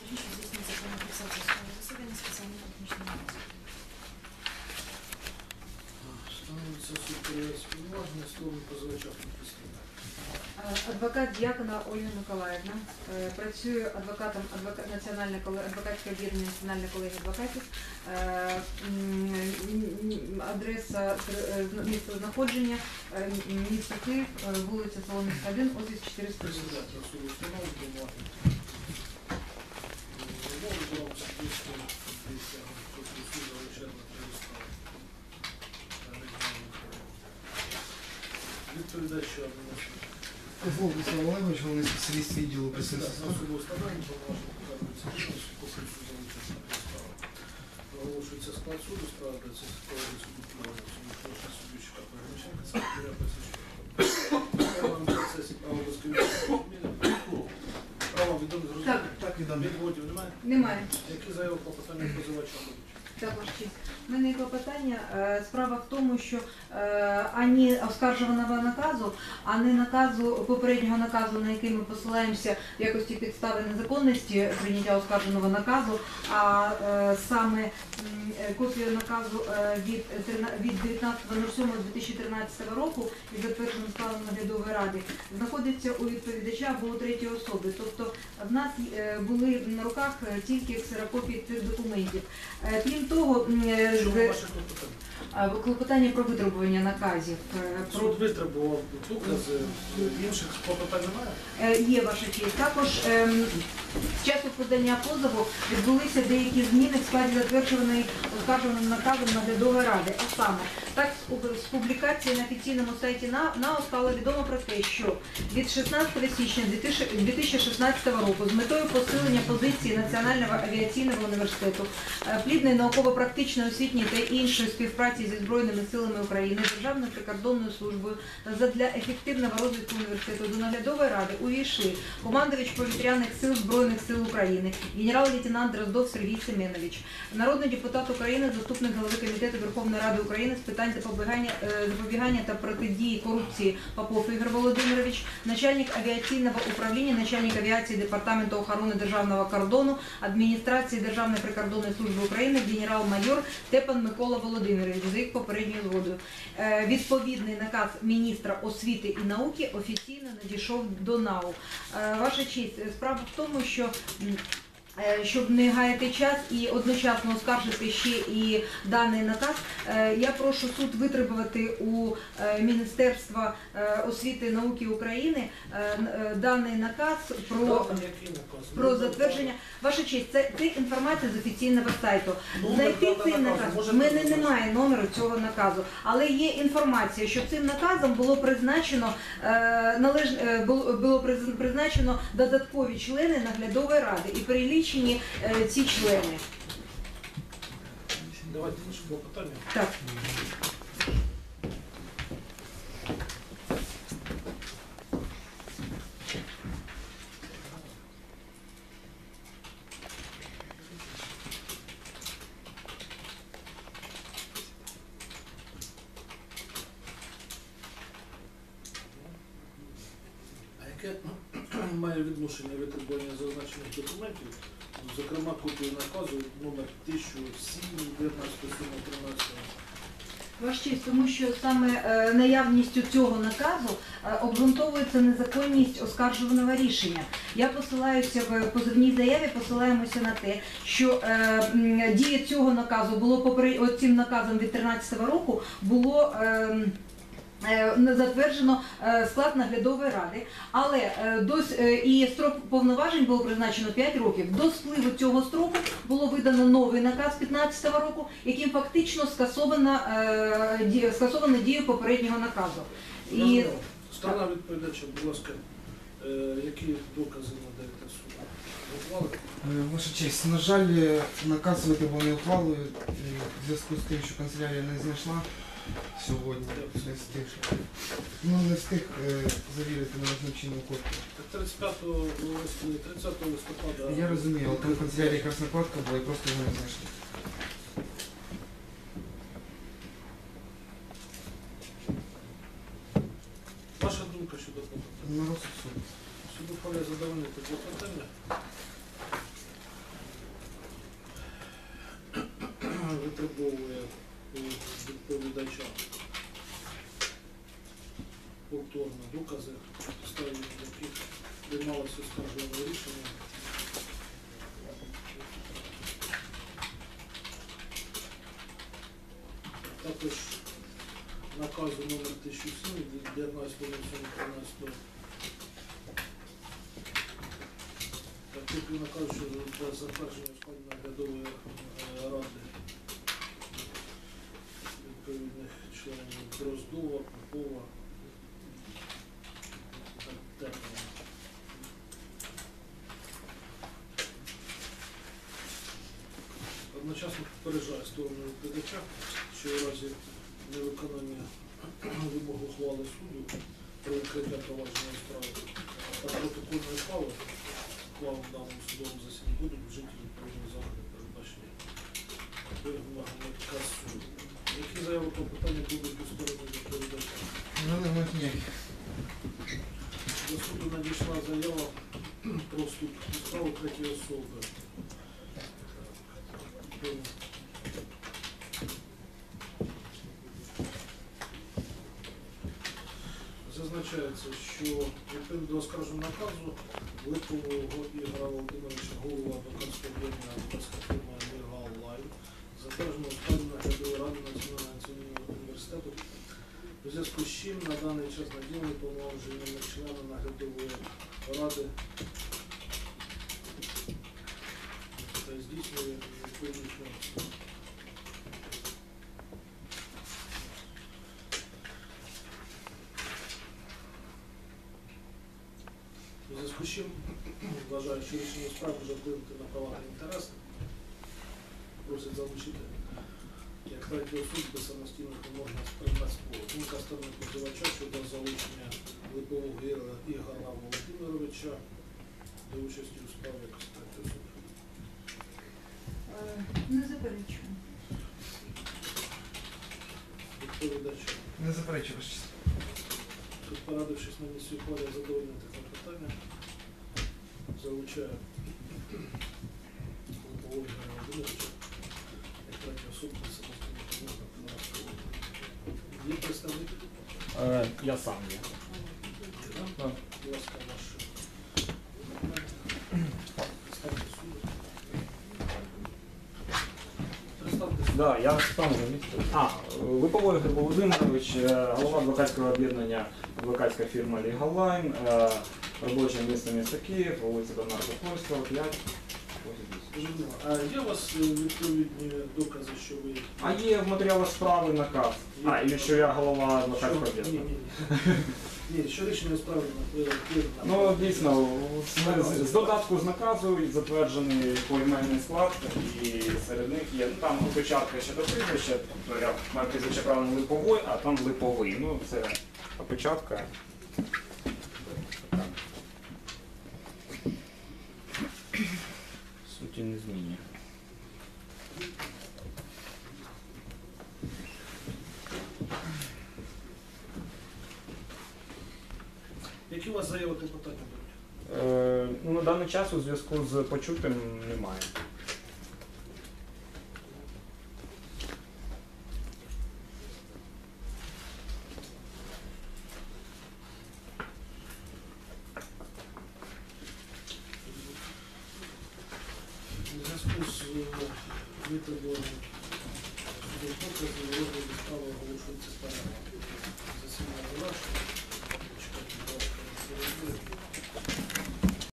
здійснюється засідання. Становиться суд слово позивача. Е, Адвокат Дякона Ольга Миколаївна е, працює адвокатом адвокат Національної коле- адвокатське об'єднання Національної колегії адвокатів. Е, м, м, Адреса е, зна- знаходження е, м, місто Київ, е, вулиця Соломінська 1, офіс 400. Президент суду установи Відповідач, що адміністративний. Козлов Владислав Олегович, головний спеціаліст відділу Президент присутствия. суду установи показується суд залишається три справи. Оголошується склад суду, справа цих справи суду Києва, суду прошу суддівчика Пограниченка, секретаря Пасічка. Право на процесі, право безконечного Право відомо зрозуміло. Так, Так, відомо. Відводів немає? Немає. Які заяви по питанню позивача будуть? Також честь. У мене є клопотання. Е, Справа в тому, що ані оскаржуваного наказу, ані наказу попереднього наказу, на який ми посилаємося в якості підстави незаконності прийняття оскарженого наказу, а е, саме е, копію наказу е, від трина- від 19.07.2013 року і затвердженим складом наглядової ради знаходиться у відповідача або у третій особи. Тобто в нас е, були на руках е, тільки ксерокопії цих документів. Е, Крім того, е, Чому з- ваше клопотання? про витребування наказів. е, Про Суд витребував докази, інших клопотань немає? Е, є ваша честь. Також ем, з часу подання позову відбулися деякі зміни в складі затвердженої оскарженим наказом наглядової ради. А саме так з публікації на офіційному сайті НАО стало відомо про те, що від 16 січня 2016 року з метою посилення позиції Національного авіаційного університету, е, плідної науково-практичної освітньої та іншої співпраці зі Збройними силами України, Державною прикордонною службою задля ефективного розвитку університету до наглядової ради увійшли командувач повітряних сил Збройних сил України, генерал-лейтенант Дроздов Сергій Семенович, народний депутат України, заступник голови комітету Верховної Ради України з питань запобігання, е, запобігання та протидії корупції Попов Ігор Володимирович, начальник авіаційного управління, начальник авіації департаменту охорони державного кордону, адміністрації Державної прикордонної служби України, генерал-майор Тепан Микола Володимирович за їх попередньою згодою. Е, Відповідний наказ міністра освіти і науки офіційно надійшов до НАУ. Е, Ваша честь, справа в тому, що е, щоб не гаяти час і одночасно оскаржити ще і даний наказ, е, я прошу суд витребувати у е, Міністерства е, освіти і науки України е, е, даний наказ про. Про затвердження, ваша честь, це, це інформація з офіційного сайту. Знайти цей наказ. В мене немає номеру цього наказу, але є інформація, що цим наказом було призначено е, належ, е, було, було приз- призначено додаткові члени наглядової ради і перелічені е, ці члени. Давайте інше клопотання. Так. А яке відношення витребування зазначених документів, зокрема копію наказу номер 1007 19 13 Ваш честь, тому що саме е, наявністю цього наказу е, обґрунтовується незаконність оскаржуваного рішення. Я посилаюся в позивній заяві, посилаємося на те, що е, дія цього наказу було попри цим наказом від 13 року було. е, е, не затверджено е, склад наглядової ради, але е, до е, і строк повноважень було призначено 5 років. До спливу цього строку було видано новий наказ 15 року, яким фактично скасовано е, скасовано дію попереднього наказу. І. Сторона відповідача, будь ласка, е, які докази надаєте суду? Е, Ваша честь, на жаль, е, наказ витребуваний ухвалою е, в зв'язку з тим, що канцелярія не знайшла сьогодні. Не встиг. Ну, не встиг е, завірити на визначену копію. 30 ну, листопада. Я розумію, але там в канцелярії якраз була і просто його не знайшли. Ваша думка щодо клопотання? На розсуд поля Суду повинен задовольнити клопотання. Витребовує у відповідача. Повторно докази, підставі яких приймалося скаржове рішення. Також наказу номер 1007 від 19.07.13 Так, тут наказ, що для затвердження складу наглядової ради відповідних членів Дроздова, Попова. Одночасно попереджає сторону відповідача, що в разі невиконання вимог ухвали суду про відкриття провадження справи та протокольної справи ухвалом в даному судовому засіданні будуть вжиті відповідні заходи, передбачені вимогами КАСу. Які заяви про питання будуть у сторони відповідача? Ну, немає ніяких. До суду надійшла заява про вступ у справу третьої особи. Зазначається, що відповідно до оскарженого наказу Липового Ігора Володимировича голова адвокатського об'єднання адвокатська фірма Line затверджено ради Національного національного університету у зв'язку з чим на даний час наділені повноваженнями члена наглядової ради та здійснює відповідні функції. У зв'язку з чим вважаю, що рішення справи вже вплинути на права та інтереси. Просять залучити Самостійних не можна сприймати спору. Думка сторони позивача щодо залучення Липового Ігора Ігора Володимировича до участі у справі третій. Е, Не заперечую. Відповідач, Не заперечую ваш честь. тут порадившись на місці ухвалі задовольнити клопотання, залучає Липового Ігора Володимировича Е, я сам є. Будь Да, я сам. А, Липовой Ігор Володимирович, е, голова адвокатського об'єднання адвокатська фірма Line, е, робоче місто місто Київ, вулиця Бernарда Польського, 5. А є у вас е, відповідні докази, що ви... А є в матеріалах справи наказ. А, і що я голова адвокатського Що- Ні, ні, ні. Ні, що рішення справи на Ну, дійсно, з, з- з додатку з наказу затверджений поіменний склад, і серед них є, ну там опечатка ще до прізвища, тобто я маю прізвище правильно липовой, а там липовий. Ну, це опечатка. Суті не змінює. Які у вас заяви клопотання будуть? Е, ну, на даний час у зв'язку з почутим немає. відповідно до показу розгляду справи оголошується справа засідання.